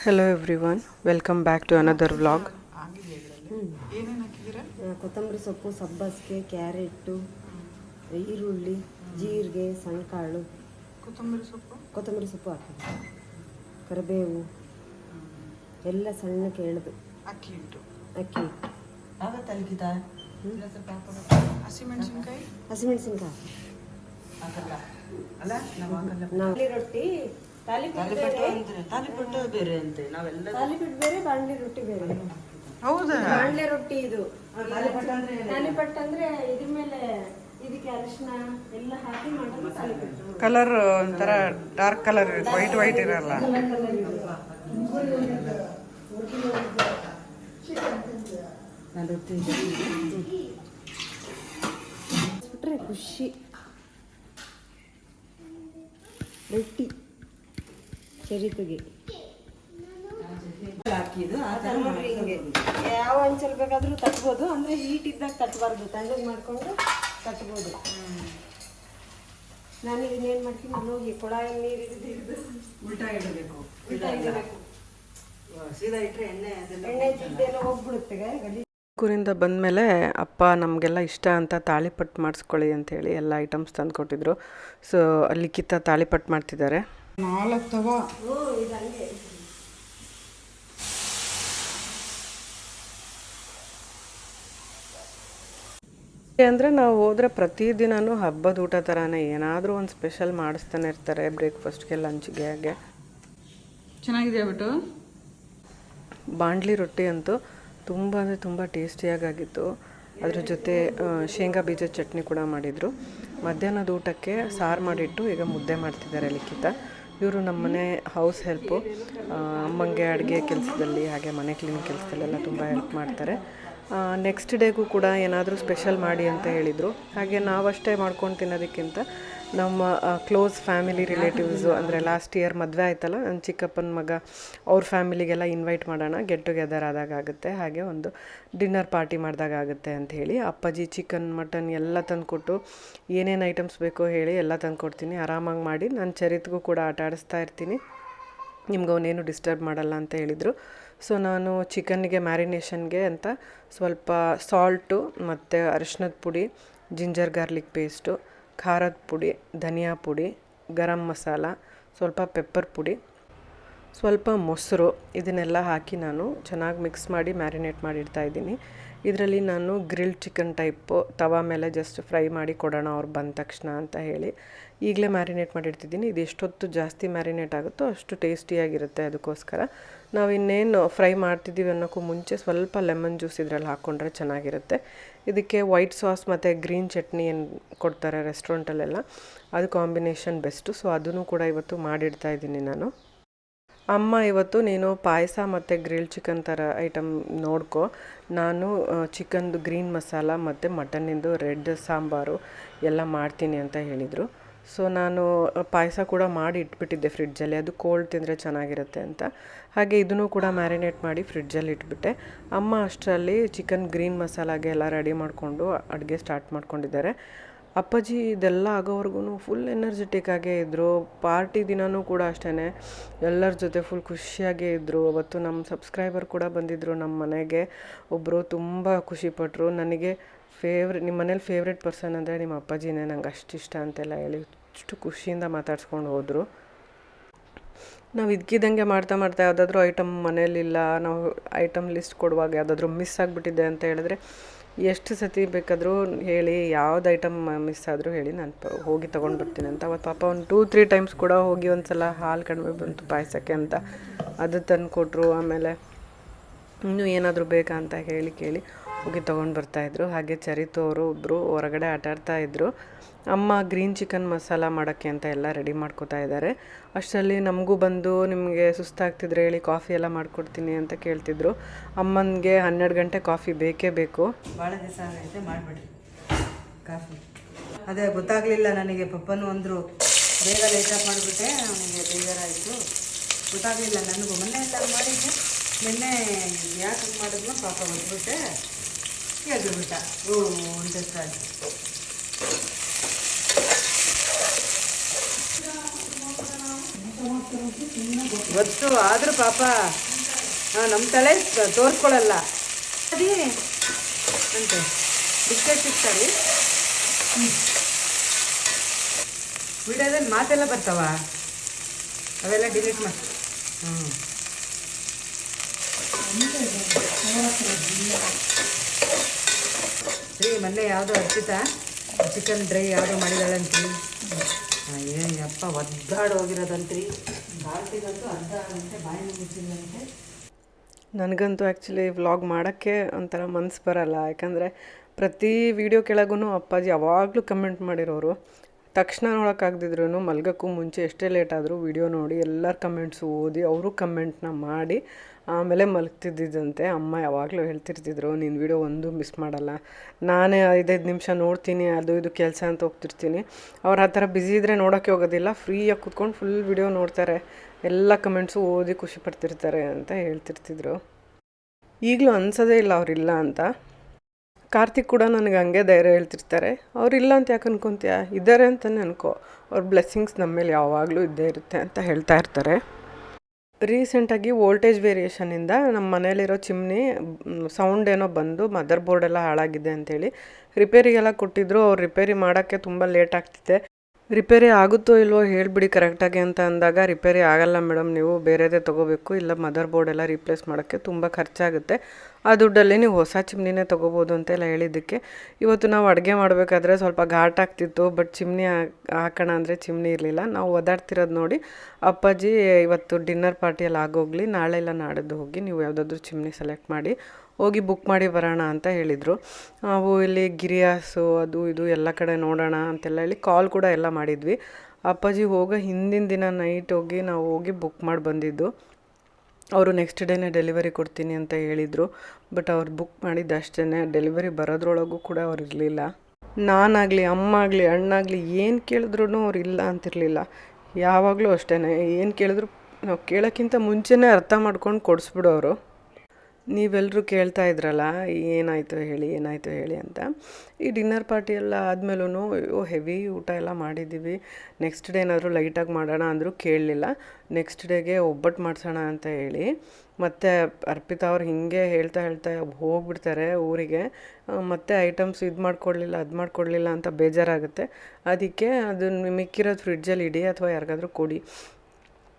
Hello everyone welcome back to another vlog ಕೊತ್ತಂಬರಿ ಸೊಪ್ಪು ಸಬ್ಬಸಿಗೆ ಕ್ಯಾರೆಟು ಈರುಳ್ಳಿ ಜೀರಿಗೆ ಸಣ್ಕಾಳು ಕೊತ್ತಂಬರಿ ಸೊಪ್ಪು? ಕೊತ್ತಂಬರಿ ಸೊಪ್ಪು ಹಾಕಿದ್ವಿ ಕರಿಬೇವು. ಎಲ್ಲ ಸಣ್ಣ ಎಳೆದು ಅಕ್ಕಿ ಹಿಟ್ಟು. ಅಕ್ಕಿ ಹಸಿಮೆಣಸಿನ್ಕಾಯಿ ಹಸಿಮೆಣಸಿನ್ಕಾಯಿ ರೊಟ್ಟಿ ತಾಲಿಪಟ್ಟು ಅಂದ್ರೆ ತಾಲಿಪಟ್ಟು ಬೇರೆ ಅಂತೆ ನಾವೆಲ್ಲ ತಾಲಿಪಟ್ಟು ಬೇರೆ ಬಾಂಡ್ಲಿ ರೊಟ್ಟಿ ಬೇರೆ. ಹೌದಾ? ಬಾಂಡ್ಲೆ ರೊಟ್ಟಿ ಇದು. ತಾಲಿಪಟ್ಟು ಅಂದ್ರೆ ಇದ್ರ ಮೇಲೆ ಇದಕ್ಕೆ ಅರಿಶಿನ ಎಲ್ಲ ಹಾಕಿ ಮಾಡೋದು ತಾಲಿಪಟ್ಟು. ಕಲರ್ ಒಂಥರ ಡಾರ್ಕ್ ಕಲರ್ ವೈಟ್ ವೈಟ್ ಇರಲ್ಲ. ನಾನು ರೊಟ್ಟಿ ಬಿಟ್ರೆ ಖುಷಿ. ರೊಟ್ಟಿ. ಚರಿತಿಗೆ ಹಾಕಿದ್ದು ಆ ಥರ ನೋಡ್ರಿ ಹಿಂಗೆ ಯಾವ ಅಂಚಲ್ ಬೇಕಾದ್ರೂ ತಟ್ಬೋದು ಅಂದ್ರೆ ಹೀಟ್ ಇದ್ದಾಗ ತಟ್ಟಬಾರ್ದು ತಣ್ಣಗೆ ಮಾಡ್ಕೊಂಡು ತಟ್ಬೋದು. ನಾನು ಇದನ್ನೇನು ಮಾಡ್ತೀನಿ? ನಾನು ಹೋಗಿ ಕೊಳಾಯ ನೀರು ಹಿಡಿದು ಉಲ್ಟಾ ಇಡಬೇಕು ಸೀದಾ ಇಟ್ರೆ ಎಣ್ಣೆ ಅದೆಲ್ಲ ಎಣ್ಣೆ ಜಿಡ್ಡೆಲ್ಲ ಹೋಗ್ಬಿಡುತ್ತೆ ಗಲಿ ಊರಿಂದ ಬಂದಮೇಲೆ ಅಪ್ಪ ನಮಗೆಲ್ಲ ಇಷ್ಟ ಅಂತ ತಾಳಿಪಟ್ಟು ಮಾಡಿಸ್ಕೊಳ್ಳಿ ಅಂತೇಳಿ ಎಲ್ಲ ಐಟಮ್ಸ್ ತಂದು ಕೊಟ್ಟಿದ್ರು ಸೊ ಕಿತ್ತ ತಾಳಿಪಟ್ಟು ಮಾಡ್ತಿದ್ದಾರೆ. ನಾಲ್ಕು ತವ ಅಂದರೆ ನಾವು ಹೋದರೆ ಪ್ರತಿದಿನವೂ ಹಬ್ಬದ ಊಟ ಥರನೇ ಏನಾದರೂ ಒಂದು ಸ್ಪೆಷಲ್ ಮಾಡಿಸ್ತಾನೆ ಇರ್ತಾರೆ ಬ್ರೇಕ್ಫಾಸ್ಟ್ಗೆ ಲಂಚ್ಗೆ ಹಾಗೆ. ಚೆನ್ನಾಗಿದೆ ಬಿಟ್ಟು? ಬಾಂಡ್ಲಿ ರೊಟ್ಟಿ ಅಂತೂ ತುಂಬ ಅಂದರೆ ತುಂಬ ಟೇಸ್ಟಿಯಾಗಿತ್ತು ಅದ್ರ ಜೊತೆ ಶೇಂಗಾ ಬೀಜ ಚಟ್ನಿ ಕೂಡ ಮಾಡಿದರು. ಮಧ್ಯಾಹ್ನದ ಊಟಕ್ಕೆ ಸಾರು ಮಾಡಿಟ್ಟು ಈಗ ಮುದ್ದೆ ಮಾಡ್ತಿದ್ದಾರೆ ಲಿಖಿತ. ಇವರು ನಮ್ಮ ಮನೆ ಹೌಸ್ ಹೆಲ್ಪು ಅಮ್ಮಂಗೆ ಅಡುಗೆ ಕೆಲಸದಲ್ಲಿ, ಹಾಗೆ ಮನೆ ಕ್ಲೀನ್ ಕೆಲಸದಲ್ಲೆಲ್ಲ ತುಂಬ ಹೆಲ್ಪ್ ಮಾಡ್ತಾರೆ. ನೆಕ್ಸ್ಟ್ ಡೇಗೂ ಕೂಡ ಏನಾದರೂ ಸ್ಪೆಷಲ್ ಮಾಡಿ ಅಂತ ಹೇಳಿದರು. ಹಾಗೆ ನಾವಷ್ಟೇ ಮಾಡ್ಕೊಂಡು ತಿನ್ನೋದಕ್ಕಿಂತ ನಮ್ಮ ಕ್ಲೋಸ್ ಫ್ಯಾಮಿಲಿ ರಿಲೇಟಿವ್ಸು ಅಂದರೆ ಲಾಸ್ಟ್ ಇಯರ್ ಮದುವೆ ಆಯ್ತಲ್ಲ ನನ್ನ ಚಿಕ್ಕಪ್ಪನ ಮಗ ಅವ್ರ ಫ್ಯಾಮಿಲಿಗೆಲ್ಲ ಇನ್ವೈಟ್ ಮಾಡೋಣ ಗೆಟ್ ಟುಗೆದರ್ ಆದಾಗ ಆಗುತ್ತೆ ಹಾಗೆ ಒಂದು ಡಿನ್ನರ್ ಪಾರ್ಟಿ ಮಾಡಿದಾಗ ಆಗುತ್ತೆ ಅಂತ ಹೇಳಿ ಅಪ್ಪಾಜಿ ಚಿಕನ್ ಮಟನ್ ಎಲ್ಲ ತಂದುಕೊಟ್ಟು ಏನೇನು ಐಟಮ್ಸ್ ಬೇಕೋ ಹೇಳಿ ಎಲ್ಲ ತಂದುಕೊಡ್ತೀನಿ ಆರಾಮಾಗಿ ಮಾಡಿ ನಾನು ಚರಿತ್ಗೂ ಕೂಡ ಆಟ ಆಡಿಸ್ತಾ ಇರ್ತೀನಿ ನಿಮ್ಗೆ ಅವನೇನು ಡಿಸ್ಟರ್ಬ್ ಮಾಡಲ್ಲ ಅಂತ ಹೇಳಿದರು. ಸೊ ನಾನು ಚಿಕನ್ಗೆ ಮ್ಯಾರಿನೇಷನ್ಗೆ ಅಂತ ಸ್ವಲ್ಪ ಸಾಲ್ಟು ಮತ್ತು ಅರಿಶಿನದ ಪುಡಿ ಜಿಂಜರ್ ಗಾರ್ಲಿಕ್ ಪೇಸ್ಟು ಖಾರದ ಪುಡಿ, ಧನಿಯಾ ಪುಡಿ, ಗರಂ ಮಸಾಲ, ಸ್ವಲ್ಪ ಪೆಪ್ಪರ್ ಪುಡಿ, ಸ್ವಲ್ಪ ಮೊಸರು, ಇದನ್ನೆಲ್ಲ ಹಾಕಿ ನಾನು ಚೆನ್ನಾಗಿ ಮಿಕ್ಸ್ ಮಾಡಿ ಮ್ಯಾರಿನೇಟ್ ಮಾಡಿಡ್ತಾ ಇದ್ದೀನಿ. ಇದರಲ್ಲಿ ನಾನು ಗ್ರಿಲ್ಡ್ ಚಿಕನ್ ಟೈಪು, ತವಾ ಮೇಲೆ ಜಸ್ಟ್ ಫ್ರೈ ಮಾಡಿ ಕೊಡೋಣ ಅವ್ರು ಬಂದ ತಕ್ಷಣ ಅಂತ ಹೇಳಿ ಈಗಲೇ ಮ್ಯಾರಿನೇಟ್ ಮಾಡಿರ್ತಿದ್ದೀನಿ ಇದು ಎಷ್ಟೊತ್ತು ಜಾಸ್ತಿ ಮ್ಯಾರಿನೇಟ್ ಆಗುತ್ತೋ ಅಷ್ಟು ಟೇಸ್ಟಿಯಾಗಿರುತ್ತೆ ಅದಕ್ಕೋಸ್ಕರ. ನಾವು ಇನ್ನೇನು ಫ್ರೈ ಮಾಡ್ತಿದ್ದೀವಿ ಅನ್ನೋಕ್ಕೂ ಮುಂಚೆ ಸ್ವಲ್ಪ ಲೆಮನ್ ಜ್ಯೂಸ್ ಇದರಲ್ಲಿ ಹಾಕ್ಕೊಂಡ್ರೆ ಚೆನ್ನಾಗಿರುತ್ತೆ. ಇದಕ್ಕೆ ವೈಟ್ ಸಾಸ್ ಮತ್ತು ಗ್ರೀನ್ ಚಟ್ನಿ ಏನು ಕೊಡ್ತಾರೆ ರೆಸ್ಟೋರೆಂಟಲ್ಲೆಲ್ಲ ಅದು ಕಾಂಬಿನೇಷನ್ ಬೆಸ್ಟು ಸೊ ಅದನ್ನು ಕೂಡ ಇವತ್ತು ಮಾಡಿಡ್ತಾ ಇದ್ದೀನಿ ನಾನು. ಅಮ್ಮ, ಇವತ್ತು ನೀನು ಪಾಯಸ ಮತ್ತು ಗ್ರಿಲ್ ಚಿಕನ್ ಥರ ಐಟಮ್ ನೋಡ್ಕೊ. ನಾನು ಚಿಕನ್ದು ಗ್ರೀನ್ ಮಸಾಲ ಮತ್ತು ಮಟನ್ನಿಂದು ರೆಡ್ ಸಾಂಬಾರು ಎಲ್ಲ ಮಾಡ್ತೀನಿ ಅಂತ ಹೇಳಿದರು. ಸೊ ನಾನು ಪಾಯಸ ಕೂಡ ಮಾಡಿ ಇಟ್ಬಿಟ್ಟಿದ್ದೆ ಫ್ರಿಡ್ಜಲ್ಲಿ ಅದು ಕೋಲ್ಡ್ ತಿಂದರೆ ಚೆನ್ನಾಗಿರುತ್ತೆ ಅಂತ. ಹಾಗೆ ಇದನ್ನು ಕೂಡ ಮ್ಯಾರಿನೇಟ್ ಮಾಡಿ ಫ್ರಿಡ್ಜಲ್ಲಿ ಇಟ್ಬಿಟ್ಟೆ. ಅಮ್ಮ ಅಷ್ಟರಲ್ಲಿ ಚಿಕನ್ ಗ್ರೀನ್ ಮಸಾಲಾಗೆ ಎಲ್ಲ ರೆಡಿ ಮಾಡಿಕೊಂಡು ಅಡುಗೆ ಸ್ಟಾರ್ಟ್ ಮಾಡ್ಕೊಂಡಿದ್ದಾರೆ. ಅಪ್ಪಾಜಿ, ಇದೆಲ್ಲ ಆಗೋವರೆಗೂ ಫುಲ್ ಎನರ್ಜೆಟಿಕ್ ಆಗೇ ಇದ್ದರು ಪಾರ್ಟಿ ದಿನವೂ ಕೂಡ ಅಷ್ಟೇ ಎಲ್ಲರ ಜೊತೆ ಫುಲ್ ಖುಷಿಯಾಗೇ ಇದ್ದರು ಅವತ್ತು ನಮ್ಮ ಸಬ್ಸ್ಕ್ರೈಬರ್ ಕೂಡ ಬಂದಿದ್ದರು ನಮ್ಮ ಮನೆಗೆ. ಒಬ್ಬರು ತುಂಬ ಖುಷಿಪಟ್ಟರು ನನಗೆ ಫೇವ್ರೆ ನಿಮ್ಮ ಮನೇಲಿ ಫೇವ್ರೆಟ್ ಪರ್ಸನ್ ಅಂದರೆ ನಿಮ್ಮ ಅಪ್ಪಾಜಿನೇ. ನಂಗೆ ಅಷ್ಟು ಇಷ್ಟ ಅಂತೆಲ್ಲ ಹೇಳಿ ಅಷ್ಟು ಖುಷಿಯಿಂದ ಮಾತಾಡ್ಸ್ಕೊಂಡು ಹೋದರು. ನಾವು ಇದ್ಕಿದ್ದಂಗೆ ಮಾಡ್ತಾ ಮಾಡ್ತಾ ಯಾವುದಾದ್ರೂ ಐಟಮ್ ಮನೇಲಿಲ್ಲ ನಾವು ಐಟಮ್ ಲಿಸ್ಟ್ ಕೊಡುವಾಗ ಯಾವುದಾದ್ರೂ ಮಿಸ್ ಆಗಿಬಿಟ್ಟಿದೆ ಅಂತ ಹೇಳಿದ್ರೆ ಎಷ್ಟು ಸತಿ ಬೇಕಾದರೂ ಹೇಳಿ ಯಾವ್ದು ಐಟಮ್ ಮಿಸ್ ಆದರೂ ಹೇಳಿ ನಾನು ಹೋಗಿ ತೊಗೊಂಡು ಬರ್ತೀನಿ ಅಂತ. ಅವತ್ತು ಪಾಪ ಒಂದು ಟೂ ತ್ರೀ ಟೈಮ್ಸ್ ಕೂಡ ಹೋಗಿ ಒಂದು ಸಲ ಹಾಲು ಕಡಿಮೆ ಬಂತು ಪಾಯಸಕ್ಕೆ ಅಂತ. ಅದು ತಂದು ಕೊಟ್ಟರು ಆಮೇಲೆ ಇನ್ನೂ ಏನಾದರೂ ಬೇಕಾ ಅಂತ ಹೇಳಿ ಕೇಳಿ. ಹೋಗಿ ತೊಗೊಂಡು ಬರ್ತಾಯಿದ್ರು ಹಾಗೆ ಚರಿತು ಅವರು ಒಬ್ಬರು ಹೊರಗಡೆ ಆಟಾಡ್ತಾ ಇದ್ದರು ಅಮ್ಮ ಗ್ರೀನ್ ಚಿಕನ್ ಮಸಾಲ ಮಾಡೋಕ್ಕೆ ಅಂತ ಎಲ್ಲ ರೆಡಿ ಮಾಡ್ಕೋತಾ ಇದ್ದಾರೆ ಅಷ್ಟರಲ್ಲಿ ನಮಗೂ ಬಂದು ನಿಮಗೆ ಸುಸ್ತಾಗ್ತಿದ್ರೆ ಹೇಳಿ ಕಾಫಿ ಎಲ್ಲ ಮಾಡಿಕೊಡ್ತೀನಿ ಅಂತ ಕೇಳ್ತಿದ್ರು. ಅಮ್ಮನಿಗೆ ಹನ್ನೆರಡು ಗಂಟೆ ಕಾಫಿ ಬೇಕೇ ಬೇಕು. ಭಾಳ ದಿವಸ ಆಗೈತೆ ಮಾಡಿಬಿಡಿ ಕಾಫಿ. ಅದೇ ಗೊತ್ತಾಗಲಿಲ್ಲ ನನಗೆ. ಪಪ್ಪನು ಅಂದರು, ಬೇಗ ಲೇಟಾಗಿ ಮಾಡಿಬಿಟ್ಟೆ. ನನಗೆ ಬೇಜಾರಾಯಿತು. ಗೊತ್ತಾಗಲಿಲ್ಲ ನನಗೂ. ಮೊನ್ನೆ ಎಲ್ಲ ಮಾಡಿದ್ದೆ. ನಿನ್ನೆ ಯಾಕೆ ಮಾಡಿದ್ನೋ ಪಾಪ ಬಂದ್ಬಿಟ್ಟೆ ಎದ್ರುಬಿಟ್ಟ ಓ, ಅಂತ ಗೊತ್ತು, ಆದರೂ ಪಾಪ ನಮ್ಮ ತಲೆ ತೋರಿಸ್ಕೊಳಲ್ಲ. ಅದೇ, ಅಂತೆ, ಬಿಸ್ಕೆಟ್ ಸಿಗ್ತಾರೆ ವಿಡಿಯೋದಲ್ಲಿ ಮಾತೆಲ್ಲ ಬರ್ತಾವ? ಅವೆಲ್ಲ ಡಿಲೀಟ್ ಮಾಡಿ. ಹ್ಞೂ ರೀ ಮೊನ್ನೆ ಯಾವುದು ಅರ್ಪಿತಾ, ಚಿಕನ್ ಡ್ರೈ ಯಾವುದು ಮಾಡಿದಾಳಂತ್ರಿ. ಏನಪ್ಪ ಒದ್ದಾಡಿ ಹೋಗಿರೋದಂತ್ರಿ. ಅರ್ಧ ಬಾಯಿ ನನಗಂತೂ ಆ್ಯಕ್ಚುಲಿ ವ್ಲಾಗ್ ಮಾಡೋಕ್ಕೆ ಒಂಥರ ಮನ್ಸು ಬರಲ್ಲ. ಯಾಕಂದರೆ ಪ್ರತಿ ವಿಡಿಯೋ ಕೆಳಗೂ ಅಪ್ಪಾಜಿ ಯಾವಾಗಲೂ ಕಮೆಂಟ್ ಮಾಡಿರೋರು. ತಕ್ಷಣ ನೋಡೋಕ್ಕಾಗ್ದಿದ್ರು ಮಲ್ಗೋಕ್ಕೂ ಮುಂಚೆ ಎಷ್ಟೇ ಲೇಟ್ ಆದರೂ ವಿಡಿಯೋ ನೋಡಿ ಎಲ್ಲರ ಕಮೆಂಟ್ಸು ಓದಿ ಅವರು ಕಮೆಂಟ್ನ ಮಾಡಿ ಆಮೇಲೆ ಮಲಗ್ತಿದ್ದಿದ್ದಂತೆ. ಅಮ್ಮ ಯಾವಾಗಲೂ ಹೇಳ್ತಿರ್ತಿದ್ರು ನಿನ್ನ ವಿಡಿಯೋ ಒಂದು ಮಿಸ್ ಮಾಡಲ್ಲ. ನಾನೇ ಐದೈದು ನಿಮಿಷ ನೋಡ್ತೀನಿ, ಅದು ಇದು ಕೆಲಸ ಅಂತ ಹೋಗ್ತಿರ್ತೀನಿ. ಅವ್ರು ಆ ಥರ ಬ್ಯುಸಿ ಇದ್ದರೆ ನೋಡೋಕ್ಕೆ ಹೋಗೋದಿಲ್ಲ. ಫ್ರೀಯಾಗಿ ಕೂತ್ಕೊಂಡು ಫುಲ್ ವಿಡಿಯೋ ನೋಡ್ತಾರೆ. ಎಲ್ಲ ಕಮೆಂಟ್ಸು ಓದಿ ಖುಷಿ ಪಡ್ತಿರ್ತಾರೆ ಅಂತ ಹೇಳ್ತಿರ್ತಿದ್ರು. ಈಗಲೂ ಅನ್ಸೋದೇ ಇಲ್ಲ ಅವರಿಲ್ಲ ಅಂತ. ಕಾರ್ತಿಕ್ ಕೂಡ ನನಗೆ ಹಂಗೆ ಧೈರ್ಯ ಹೇಳ್ತಿರ್ತಾರೆ. ಅವರಿಲ್ಲ ಅಂತ ಯಾಕೆ ಅನ್ಕೊತೀಯ? ಇದ್ದಾರೆ ಅಂತಲೇ ಅನ್ಕೋ. ಅವ್ರ ಬ್ಲೆಸ್ಸಿಂಗ್ಸ್ ನಮ್ಮ ಮೇಲೆ ಯಾವಾಗಲೂ ಇದ್ದೇ ಇರುತ್ತೆ ಅಂತ ಹೇಳ್ತಾ ಇರ್ತಾರೆ. ರೀಸೆಂಟಾಗಿ ವೋಲ್ಟೇಜ್ ವೇರಿಯೇಷನಿಂದ ನಮ್ಮ ಮನೇಲಿರೋ ಚಿಮ್ನಿ ಸೌಂಡ್ ಏನೋ ಬಂದು ಮದರ್ ಬೋರ್ಡ್ ಎಲ್ಲ ಹಾಳಾಗಿದೆ ಅಂತೇಳಿ ರಿಪೇರಿಗೆಲ್ಲ ಕೊಟ್ಟಿದ್ರು. ಅವ್ರು ರಿಪೇರಿ ಮಾಡೋಕ್ಕೆ ತುಂಬ ಲೇಟ್ ಆಗ್ತಿದೆ. ರಿಪೇರಿ ಆಗುತ್ತೋ ಇಲ್ವೋ ಹೇಳಿಬಿಡಿ ಕರೆಕ್ಟಾಗಿ ಅಂತ ಅಂದಾಗ, ರಿಪೇರಿ ಆಗಲ್ಲ ಮೇಡಮ್, ನೀವು ಬೇರೆದೇ ತೊಗೋಬೇಕು. ಇಲ್ಲ, ಮದರ್ ಬೋರ್ಡ್ ಎಲ್ಲ ರೀಪ್ಲೇಸ್ ಮಾಡೋಕ್ಕೆ ತುಂಬ ಖರ್ಚಾಗುತ್ತೆ. ಆ ದುಡ್ಡಲ್ಲಿ ನೀವು ಹೊಸ ಚಿಮ್ನಿನೇ ತೊಗೋಬೋದು ಅಂತೆಲ್ಲ ಹೇಳಿದ್ದಕ್ಕೆ. ಇವತ್ತು ನಾವು ಅಡುಗೆ ಮಾಡಬೇಕಾದ್ರೆ ಸ್ವಲ್ಪ ಘಾಟ್ ಆಗ್ತಿತ್ತು ಬಟ್ ಚಿಮ್ನಿ ಹಾಕೋಣ ಅಂದರೆ ಚಿಮ್ನಿ ಇರಲಿಲ್ಲ. ನಾವು ಒದಾಡ್ತಿರೋದು ನೋಡಿ, ಅಪ್ಪಾಜಿ ಇವತ್ತು ಡಿನ್ನರ್ ಪಾರ್ಟಿಯಲ್ಲಿ ಆಗೋಗ್ಲಿ, ನಾಳೆ ಇಲ್ಲ ನಾಡಿದ್ದು ಹೋಗಿ ನೀವು ಯಾವುದಾದ್ರೂ ಚಿಮ್ನಿ ಸೆಲೆಕ್ಟ್ ಮಾಡಿ ಹೋಗಿ ಬುಕ್ ಮಾಡಿ ಬರೋಣ ಅಂತ ಹೇಳಿದರು. ನಾವು ಇಲ್ಲಿ ಗಿರಿಯಾಸು, ಅದು ಇದು ಎಲ್ಲ ಕಡೆ ನೋಡೋಣ ಅಂತೆಲ್ಲ ಹೇಳಿ ಕಾಲ್ ಕೂಡ ಎಲ್ಲ ಮಾಡಿದ್ವಿ. ಅಪ್ಪಾಜಿ ಹೋಗೋ ಹಿಂದಿನ ದಿನ ನೈಟ್ ಹೋಗಿ ನಾವು ಹೋಗಿ ಬುಕ್ ಮಾಡಿ ಬಂದಿದ್ದು. ಅವರು ನೆಕ್ಸ್ಟ್ ಡೇನೇ ಡೆಲಿವರಿ ಕೊಡ್ತೀನಿ ಅಂತ ಹೇಳಿದರು. ಬಟ್ ಅವ್ರು ಬುಕ್ ಮಾಡಿದ್ದು ಅಷ್ಟೇ ಡೆಲಿವರಿ ಬರೋದ್ರೊಳಗೂ ಕೂಡ ಅವ್ರು ಇರಲಿಲ್ಲ. ನಾನಾಗಲಿ ಅಮ್ಮ ಆಗಲಿ ಅಣ್ಣಾಗಲಿ ಏನು ಕೇಳಿದ್ರು ಅವ್ರು ಇಲ್ಲ ಅಂತಿರಲಿಲ್ಲ. ಯಾವಾಗಲೂ ಅಷ್ಟೇ ಏನು ಕೇಳಿದ್ರು ನಾವು ಕೇಳೋಕ್ಕಿಂತ ಮುಂಚೆನೇ ಅರ್ಥ ಮಾಡ್ಕೊಂಡು ಕೊಡಿಸ್ಬಿಡೋರು. ನೀವೆಲ್ಲರೂ ಕೇಳ್ತಾ ಇದ್ರಲ್ಲ, ಏನಾಯಿತು ಹೇಳಿ ಏನಾಯಿತು ಹೇಳಿ ಅಂತ. ಈ ಡಿನ್ನರ್ ಪಾರ್ಟಿ ಎಲ್ಲ ಆದಮೇಲೂ ಅಯ್ಯೋ, ಹೆವಿ ಊಟ ಎಲ್ಲ ಮಾಡಿದ್ದೀವಿ. ನೆಕ್ಸ್ಟ್ ಡೇ ಏನಾದರೂ ಲೈಟಾಗಿ ಮಾಡೋಣ ಅಂದರೂ ಕೇಳಲಿಲ್ಲ. ನೆಕ್ಸ್ಟ್ ಡೇಗೆ ಒಬ್ಬಟ್ಟು ಮಾಡಿಸೋಣ ಅಂತ ಹೇಳಿ. ಮತ್ತು ಅರ್ಪಿತಾ ಅವ್ರು ಹೀಗೆ ಹೇಳ್ತಾ ಹೇಳ್ತಾ ಹೋಗ್ಬಿಡ್ತಾರೆ ಊರಿಗೆ. ಮತ್ತೆ ಐಟಮ್ಸ್ ಇದು ಮಾಡ್ಕೊಡ್ಲಿಲ್ಲ, ಅದು ಮಾಡ್ಕೊಡ್ಲಿಲ್ಲ ಅಂತ ಬೇಜಾರಾಗುತ್ತೆ. ಅದಕ್ಕೆ ಅದನ್ನು ಮಿಕ್ಕಿರೋದು ಫ್ರಿಡ್ಜಲ್ಲಿ ಇಡಿ ಅಥವಾ ಯಾರಿಗಾದರೂ ಕೊಡಿ.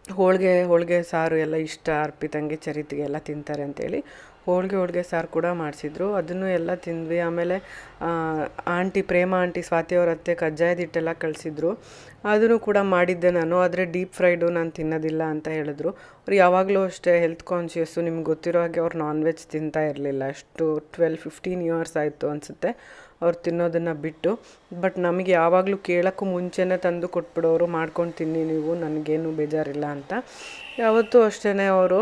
ಹೋಳಿಗೆ ಹೋಳಿಗೆ ಸಾರು ಎಲ್ಲ ಇಷ್ಟ ಅರ್ಪಿತಂಗೆ ಚರಿತಿಗೆ ಎಲ್ಲ ತಿಂತಾರೆ ಅಂತೇಳಿ ಹೋಳಿಗೆ ಹೋಳಿಗೆ ಸಾರು ಕೂಡ ಮಾಡಿಸಿದ್ರು. ಅದನ್ನು ಎಲ್ಲ ತಿಂದ್ವಿ. ಆಮೇಲೆ ಆಂಟಿ, ಪ್ರೇಮ ಆಂಟಿ ಸ್ವಾತಿ ಅವ್ರ ಅತ್ತೆ ಕಜ್ಜಾಯದ ಹಿಟ್ಟೆಲ್ಲ ಕಳಿಸಿದ್ರು. ಅದನ್ನು ಕೂಡ ಮಾಡಿದ್ದೆ ನಾನು. ಆದರೆ ಡೀಪ್ ಫ್ರೈಡು ನಾನು ತಿನ್ನೋದಿಲ್ಲ ಅಂತ ಹೇಳಿದ್ರು. ಅವ್ರು ಯಾವಾಗಲೂ ಅಷ್ಟೇ ಹೆಲ್ತ್ ಕಾನ್ಷಿಯಸ್ಸು ನಿಮ್ಗೆ ಗೊತ್ತಿರೋ ಹಾಗೆ ಅವ್ರು ನಾನ್ ವೆಜ್ ತಿಂತಾ ಇರಲಿಲ್ಲ. ಅಷ್ಟು ಟ್ವೆಲ್ ಫಿಫ್ಟೀನ್ ಇಯರ್ಸ್ ಆಯಿತು ಅನಿಸುತ್ತೆ. ಅವ್ರು ತಿನ್ನೋದನ್ನು ಬಿಟ್ಟು ಬಟ್ ನಮಗೆ ಯಾವಾಗಲೂ ಕೇಳೋಕ್ಕೂ ಮುಂಚೆನೇ ತಂದು ಕೊಟ್ಬಿಡೋರು ಮಾಡ್ಕೊಂಡು ತಿನ್ನಿ ನೀವು, ನನಗೇನು ಬೇಜಾರಿಲ್ಲ ಅಂತ. ಯಾವತ್ತೂ ಅಷ್ಟೇ ಅವರು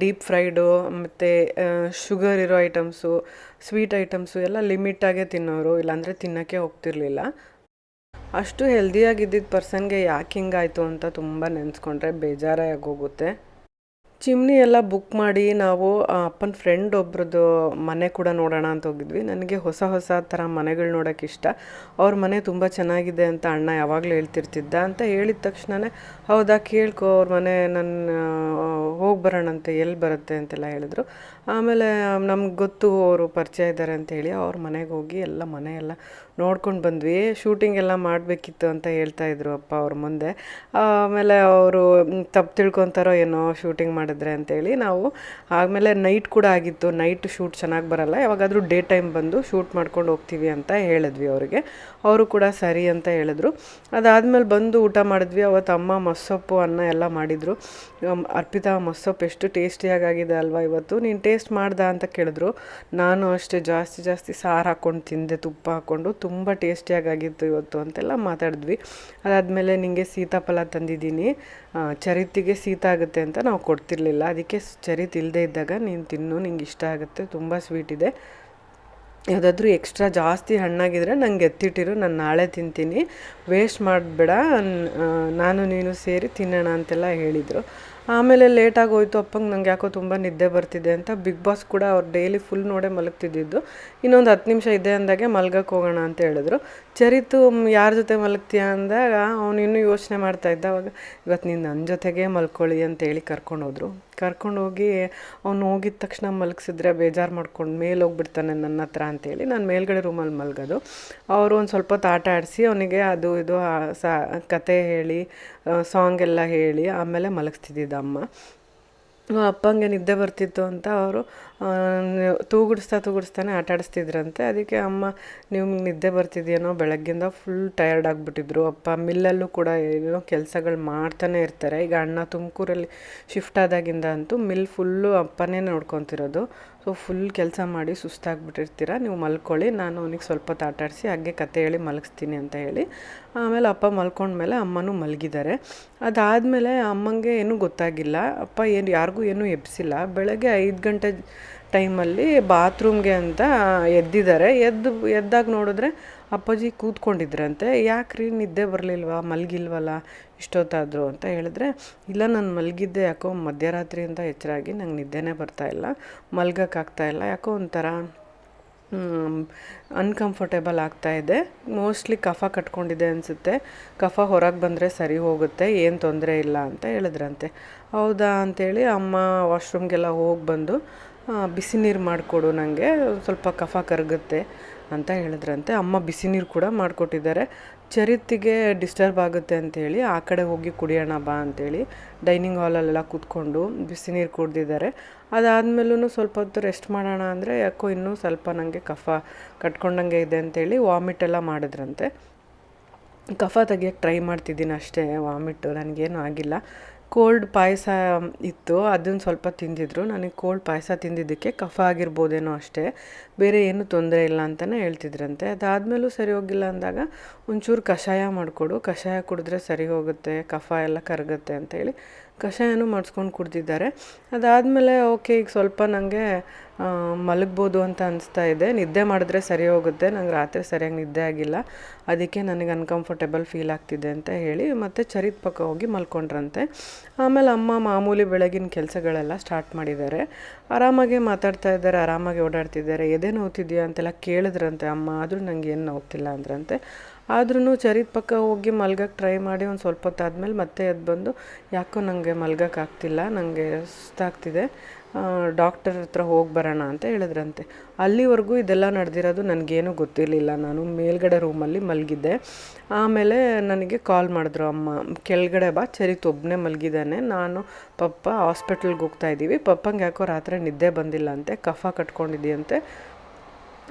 ಡೀಪ್ ಫ್ರೈಡು ಮತ್ತು ಶುಗರ್ ಇರೋ ಐಟಮ್ಸು ಸ್ವೀಟ್ ಐಟಮ್ಸು ಎಲ್ಲ ಲಿಮಿಟಾಗೇ ತಿನ್ನೋರು, ಇಲ್ಲಾಂದರೆ ತಿನ್ನೋಕ್ಕೆ ಹೋಗ್ತಿರ್ಲಿಲ್ಲ. ಅಷ್ಟು ಹೆಲ್ದಿಯಾಗಿದ್ದಿದ್ದ ಪರ್ಸನ್ಗೆ ಯಾಕೆ ಹಿಂಗಾಯಿತು ಅಂತ ತುಂಬ ನೆನೆಸ್ಕೊಂಡ್ರೆ ಬೇಜಾರಾಗಿ ಆಗೋಗುತ್ತೆ. ಚಿಮ್ನಿ ಎಲ್ಲ ಬುಕ್ ಮಾಡಿ ನಾವು ಅಪ್ಪನ ಫ್ರೆಂಡ್ ಒಬ್ರದ್ದು ಮನೆ ಕೂಡ ನೋಡೋಣ ಅಂತ ಹೋಗಿದ್ವಿ. ನನಗೆ ಹೊಸ ಹೊಸ ಥರ ಮನೆಗಳು ನೋಡೋಕೆ ಇಷ್ಟ. ಅವ್ರ ಮನೆ ತುಂಬ ಚೆನ್ನಾಗಿದೆ ಅಂತ ಅಣ್ಣ ಯಾವಾಗಲೂ ಹೇಳ್ತಿರ್ತಿದ್ದ ಅಂತ ಹೇಳಿದ ತಕ್ಷಣವೇ ಹೌದಾ ಕೇಳ್ಕೊ, ಅವ್ರ ಮನೆ ನನ್ನ ಹೋಗಿ ಬರೋಣಂತೆ ಎಲ್ಲಿ ಬರುತ್ತೆ ಅಂತೆಲ್ಲ ಹೇಳಿದ್ರು. ಆಮೇಲೆ, ನಮ್ಗೆ ಗೊತ್ತು ಅವರು ಪರಿಚಯ ಇದ್ದಾರೆ ಅಂತ ಹೇಳಿ ಅವ್ರ ಮನೆಗೆ ಹೋಗಿ ಎಲ್ಲ ಮನೆ ಎಲ್ಲ ನೋಡ್ಕೊಂಡು ಬಂದ್ವಿ. ಶೂಟಿಂಗ್ ಎಲ್ಲ ಮಾಡಬೇಕಿತ್ತು ಅಂತ ಹೇಳ್ತಾ ಇದ್ರು ಅಪ್ಪ ಅವ್ರ ಮುಂದೆ. ಆಮೇಲೆ ಅವರು ತಪ್ಪು ತಿಳ್ಕೊತಾರೋ ಏನೋ ಶೂಟಿಂಗ್ ಮಾಡಿದ್ರೆ ಅಂತೇಳಿ ನಾವು ಆಮೇಲೆ ನೈಟ್ ಕೂಡ ಆಗಿತ್ತು. ನೈಟ್ ಶೂಟ್ ಚೆನ್ನಾಗಿ ಬರಲ್ಲ. ಯಾವಾಗಾದರೂ ಡೇ ಟೈಮ್ ಬಂದು ಶೂಟ್ ಮಾಡ್ಕೊಂಡು ಹೋಗ್ತೀವಿ ಅಂತ ಹೇಳಿದ್ವಿ ಅವರಿಗೆ. ಅವರು ಕೂಡ ಸರಿ ಅಂತ ಹೇಳಿದ್ರು. ಅದಾದಮೇಲೆ ಬಂದು ಊಟ ಮಾಡಿದ್ವಿ. ಅವತ್ತು ಅಮ್ಮ ಮೊಸಪ್ಪು ಅನ್ನ ಎಲ್ಲ ಮಾಡಿದರು. ಅರ್ಪಿತಾ ಮೊಸಪ್ಪು ಎಷ್ಟು ಟೇಸ್ಟಿಯಾಗಿ ಆಗಿದೆ ಅಲ್ವಾ ಇವತ್ತು? ನೀನು ಟೇಸ್ಟ್ ಮಾಡ್ದ ಅಂತ ಕೇಳಿದ್ರು. ನಾನು ಅಷ್ಟೇ ಜಾಸ್ತಿ ಜಾಸ್ತಿ ಸಾರು ಹಾಕ್ಕೊಂಡು ತಿಂದೆ, ತುಪ್ಪ ಹಾಕ್ಕೊಂಡು. ತುಂಬ ಟೇಸ್ಟಿಯಾಗಿ ಆಗಿತ್ತು ಇವತ್ತು ಅಂತೆಲ್ಲ ಮಾತಾಡಿದ್ವಿ. ಅದಾದಮೇಲೆ ನಿಮಗೆ ಸೀತಾಫಲ ತಂದಿದ್ದೀನಿ. ಚರಿತಿಗೆ ಸೀತ ಆಗುತ್ತೆ ಅಂತ ನಾವು ಕೊಡ್ತಿರ್ಲಿಲ್ಲ. ಅದಕ್ಕೆ ಚರಿತ್ ಇಲ್ಲದೆ ಇದ್ದಾಗ ನೀನು ತಿನ್ನು, ನಿಂಗೆ ಇಷ್ಟ ಆಗುತ್ತೆ, ತುಂಬ ಸ್ವೀಟ್ ಇದೆ. ಯಾವುದಾದ್ರೂ ಎಕ್ಸ್ಟ್ರಾ ಜಾಸ್ತಿ ಹಣ್ಣಾಗಿದ್ರೆ ನಂಗೆ ಎತ್ತಿಟ್ಟಿರು, ನಾನು ನಾಳೆ ತಿಂತೀನಿ. ವೇಸ್ಟ್ ಮಾಡಬೇಡ ನಾನು ನೀನು ಸೇರಿ ತಿನ್ನೋಣ ಅಂತೆಲ್ಲ ಹೇಳಿದರು. ಆಮೇಲೆ ಲೇಟಾಗಿ ಹೋಯ್ತು ಅಪ್ಪಂಗೆ ನಂಗೆ ಯಾಕೋ ತುಂಬ ನಿದ್ದೆ ಬರ್ತಿದೆ ಅಂತ ಬಿಗ್ ಬಾಸ್ ಕೂಡ ಅವ್ರು ಡೈಲಿ ಫುಲ್ ನೋಡೇ ಮಲಗ್ತಿದ್ದಿದ್ದು. ಇನ್ನೊಂದು ಹತ್ತು ನಿಮಿಷ ಇದೆ ಅಂದಾಗೆ ಮಲ್ಗಕ್ಕೆ ಹೋಗೋಣ ಅಂತ ಹೇಳಿದ್ರು. ಚರಿತು ಯಾರ ಜೊತೆ ಮಲಗ್ತೀಯ ಅಂದಾಗ ಅವನು ಇನ್ನೂ ಯೋಚನೆ ಮಾಡ್ತಾ ಇದ್ದ, ಅವಾಗ ಇವತ್ತು ನೀನು ನನ್ನ ಜೊತೆಗೆ ಮಲ್ಕೊಳ್ಳಿ ಅಂತೇಳಿ ಕರ್ಕೊಂಡೋದ್ರು. ಕರ್ಕೊಂಡೋಗಿ ಅವನು ಹೋಗಿದ ತಕ್ಷಣ ಮಲಗಿಸಿದ್ರೆ ಬೇಜಾರು ಮಾಡ್ಕೊಂಡು ಮೇಲೆ ಹೋಗ್ಬಿಡ್ತಾನೆ ನನ್ನ ಹತ್ರ ಅಂತೇಳಿ ನಾನು ಮೇಲ್ಗಡೆ ರೂಮಲ್ಲಿ ಮಲಗೋದು. ಅವರು ಒಂದು ಸ್ವಲ್ಪ ಹೊತ್ತು ಆಟ ಆಡಿಸಿ ಅವನಿಗೆ ಅದು ಇದು ಸಾ, ಕತೆ ಹೇಳಿ ಸಾಂಗ್ ಎಲ್ಲ ಹೇಳಿ ಆಮೇಲೆ ಮಲಗಿಸ್ತಿದ್ದಿದ್ದ ಅಮ್ಮ. ಅಪ್ಪಂಗೆ ನಿದ್ದೆ ಬರ್ತಿತ್ತು ಅಂತ ಅವರು ತೂಗುಡಿಸ್ತಾ ತೂಗುಡಿಸ್ತಾನೆ ಆಟ ಆಡಿಸ್ತಿದ್ರಂತೆ. ಅದಕ್ಕೆ ಅಮ್ಮ ನಿಮ್ಗೆ ನಿದ್ದೆ ಬರ್ತಿದೆಯೇನೋ ಬೆಳಗ್ಗಿಂದ ಫುಲ್ ಟಯರ್ಡ್ ಆಗಿಬಿಟ್ಟಿದ್ರು. ಅಪ್ಪ ಮಿಲ್ಲಲ್ಲೂ ಕೂಡ ಏನೋ ಕೆಲಸಗಳು ಮಾಡ್ತಾನೆ ಇರ್ತಾರೆ. ಈಗ ಅಣ್ಣ ತುಮಕೂರಲ್ಲಿ ಶಿಫ್ಟ್ ಆದಾಗಿಂದ ಅಂತೂ ಮಿಲ್ ಫುಲ್ಲು ಅಪ್ಪನೇ ನೋಡ್ಕೊತಿರೋದು. ಸೊ ಫುಲ್ ಕೆಲಸ ಮಾಡಿ ಸುಸ್ತಾಗ್ಬಿಟ್ಟಿರ್ತೀರ, ನೀವು ಮಲ್ಕೊಳ್ಳಿ. ನಾನು ಅವನಿಗೆ ಸ್ವಲ್ಪ ತಾಟಾಡಿಸಿ ಹಾಗೆ ಕತೆ ಹೇಳಿ ಮಲಗಿಸ್ತೀನಿ ಅಂತ ಹೇಳಿ. ಆಮೇಲೆ ಅಪ್ಪ ಮಲ್ಕೊಂಡ್ಮೇಲೆ ಅಮ್ಮನೂ ಮಲಗಿದ್ದಾರೆ. ಅದಾದಮೇಲೆ ಅಮ್ಮಂಗೆ ಏನೂ ಗೊತ್ತಾಗಿಲ್ಲ. ಅಪ್ಪ ಏನು, ಯಾರಿಗೂ ಏನೂ ಎಬ್ಸಿಲ್ಲ. ಬೆಳಗ್ಗೆ ಐದು ಗಂಟೆ ಟೈಮಲ್ಲಿ ಬಾತ್ರೂಮ್ಗೆ ಅಂತ ಎದ್ದಿದ್ದಾರೆ. ಎದ್ದು, ಎದ್ದಾಗ ನೋಡಿದ್ರೆ ಅಪ್ಪಾಜಿ ಕೂತ್ಕೊಂಡಿದ್ರಂತೆ. ಯಾಕ್ರಿ ನಿದ್ದೆ ಬರಲಿಲ್ವಾ? ಮಲಗಿಲ್ವಲ್ಲ? ಇಷ್ಟೊತ್ತಾದರೂ ಅಂತ ಹೇಳಿದ್ರೆ, ಇಲ್ಲ, ನಾನು ಮಲಗಿದ್ದೆ. ಯಾಕೋ ಮಧ್ಯರಾತ್ರಿಯಿಂದ ಎಚ್ಚರಾಗಿ ನಂಗೆ ನಿದ್ದೆನೇ ಬರ್ತಾ ಇಲ್ಲ. ಮಲ್ಗೋಕ್ಕಾಗ್ತಾ ಇಲ್ಲ. ಯಾಕೋ ಒಂಥರ ಅನ್ಕಂಫರ್ಟೇಬಲ್ ಆಗ್ತಾ ಇದೆ. ಮೋಸ್ಟ್ಲಿ ಕಫ ಕಟ್ಕೊಂಡಿದೆ ಅನಿಸುತ್ತೆ. ಕಫ ಹೊರಗೆ ಬಂದರೆ ಸರಿ ಹೋಗುತ್ತೆ, ಏನು ತೊಂದರೆ ಇಲ್ಲ ಅಂತ ಹೇಳಿದ್ರಂತೆ. ಹೌದಾ ಅಂಥೇಳಿ ಅಮ್ಮ ವಾಶ್ರೂಮ್ಗೆಲ್ಲ ಹೋಗಿ ಬಂದು ಬಿಸಿ ನೀರು ಮಾಡಿಕೊಡು ನನಗೆ ಸ್ವಲ್ಪ ಕಫ ಕರಗುತ್ತೆ ಅಂತ ಹೇಳಿದ್ರಂತೆ. ಅಮ್ಮ ಬಿಸಿ ನೀರು ಕೂಡ ಮಾಡಿಕೊಟ್ಟಿದ್ದಾರೆ. ಚರಿತಿಗೆ ಡಿಸ್ಟರ್ಬ್ ಆಗುತ್ತೆ ಅಂಥೇಳಿ ಆ ಕಡೆ ಹೋಗಿ ಕುಡಿಯೋಣ ಬಾ ಅಂಥೇಳಿ ಡೈನಿಂಗ್ ಹಾಲಲ್ಲೆಲ್ಲ ಕೂತ್ಕೊಂಡು ಬಿಸಿ ನೀರು ಕುಡ್ದಿದ್ದಾರೆ. ಅದಾದಮೇಲೂ ಸ್ವಲ್ಪ ಹೊತ್ತು ರೆಸ್ಟ್ ಮಾಡೋಣ ಅಂದರೆ, ಯಾಕೋ ಇನ್ನೂ ಸ್ವಲ್ಪ ನನಗೆ ಕಫ ಕಟ್ಕೊಂಡಂಗೆ ಇದೆ ಅಂಥೇಳಿ ವಾಮಿಟ್ ಎಲ್ಲ ಮಾಡಿದ್ರಂತೆ. ಕಫ ತೆಗಿಯೋಕ್ಕೆ ಟ್ರೈ ಮಾಡ್ತಿದ್ದೀನಿ ಅಷ್ಟೇ ವಾಮಿಟ್ಟು ನನಗೇನು ಆಗಿಲ್ಲ. ಕೋಲ್ಡ್ ಪಾಯಸ ಇತ್ತು, ಅದನ್ನು ಸ್ವಲ್ಪ ತಿಂದಿದ್ರು. ನನಗೆ ಕೋಲ್ಡ್ ಪಾಯಸ ತಿಂದಿದ್ದಕ್ಕೆ ಕಫ ಆಗಿರ್ಬೋದೇನೋ ಅಷ್ಟೇ. ಬೇರೆ ಏನೂ ತೊಂದರೆ ಇಲ್ಲ ಅಂತಲೇ ಹೇಳ್ತಿದ್ರಂತೆ. ಅದಾದಮೇಲೂ ಸರಿ ಹೋಗಿಲ್ಲ ಅಂದಾಗ ಒಂಚೂರು ಕಷಾಯ ಮಾಡಿಕೊಡು. ಕಷಾಯ ಕುಡಿದ್ರೆ ಸರಿ ಹೋಗುತ್ತೆ, ಕಫ ಎಲ್ಲ ಕರಗುತ್ತೆ ಅಂತೇಳಿ ಕಷಾಯನೂ ಮಾಡಿಸ್ಕೊಂಡು ಕುಡ್ದಿದ್ದಾರೆ. ಅದಾದಮೇಲೆ, ಓಕೆ, ಈಗ ಸ್ವಲ್ಪ ನನಗೆ ಮಲಗ್ಬೋದು ಅಂತ ಅನಿಸ್ತಾ ಇದೆ. ನಿದ್ದೆ ಮಾಡಿದ್ರೆ ಸರಿ ಹೋಗುತ್ತೆ. ನಂಗೆ ರಾತ್ರಿ ಸರಿಯಾಗಿ ನಿದ್ದೆ ಆಗಿಲ್ಲ. ಅದಕ್ಕೆ ನನಗೆ ಅನ್ಕಂಫರ್ಟೇಬಲ್ ಫೀಲ್ ಆಗ್ತಿದೆ ಅಂತ ಹೇಳಿ, ಮತ್ತೆ ಚರಿತ್ ಪಕ್ಕ ಹೋಗಿ ಮಲ್ಕೊಂಡ್ರಂತೆ. ಆಮೇಲೆ ಅಮ್ಮ ಮಾಮೂಲಿ ಬೆಳಗಿನ ಕೆಲಸಗಳೆಲ್ಲ ಸ್ಟಾರ್ಟ್ ಮಾಡಿದ್ದಾರೆ. ಆರಾಮಾಗೆ ಮಾತಾಡ್ತಾ ಇದ್ದಾರೆ, ಆರಾಮಾಗಿ ಓಡಾಡ್ತಿದ್ದಾರೆ. ಎದೆ ನೋವ್ತಿದೆಯಾ ಅಂತೆಲ್ಲ ಕೇಳಿದ್ರಂತೆ. ಅಮ್ಮ ಆದರೂ ನನಗೆ ಏನು ನೋವ್ತಿಲ್ಲ ಅಂದ್ರಂತೆ. ಆದ್ರೂ ಚರಿದ ಪಕ್ಕ ಹೋಗಿ ಮಲ್ಗಕ್ಕೆ ಟ್ರೈ ಮಾಡಿ ಒಂದು ಸ್ವಲ್ಪ ಹೊತ್ತಾದ್ಮೇಲೆ ಮತ್ತೆ ಎದ್ದು ಬಂದು ಯಾಕೋ ನನಗೆ ಮಲ್ಗಕ್ಕಾಗ್ತಿಲ್ಲ ನನಗೆ ಸುಸ್ತಾಗ್ತಿದೆ ಡಾಕ್ಟರ್ ಹತ್ರ ಹೋಗಿ ಬರೋಣ ಅಂತ ಹೇಳಿದ್ರಂತೆ. ಅಲ್ಲಿವರೆಗೂ ಇದೆಲ್ಲ ನಡೆದಿರೋದು ನನಗೇನು ಗೊತ್ತಿರಲಿಲ್ಲ. ನಾನು ಮೇಲ್ಗಡೆ ರೂಮಲ್ಲಿ ಮಲಗಿದ್ದೆ. ಆಮೇಲೆ ನನಗೆ ಕಾಲ್ ಮಾಡಿದ್ರು ಅಮ್ಮ, ಕೆಳಗಡೆ ಬಾ, ಚರಿತ್ ಒಬ್ಬನೇ ಮಲಗಿದ್ದಾನೆ ನಾನು, ಪಪ್ಪ ಹಾಸ್ಪಿಟ್ಲ್ಗೆ ಹೋಗ್ತಾ ಇದ್ದೀವಿ ಪಪ್ಪಂಗೆ ಯಾಕೋ ರಾತ್ರಿ ನಿದ್ದೆ ಬಂದಿಲ್ಲ ಅಂತೆ, ಕಫ ಕಟ್ಕೊಂಡಿದೆಯಂತೆ.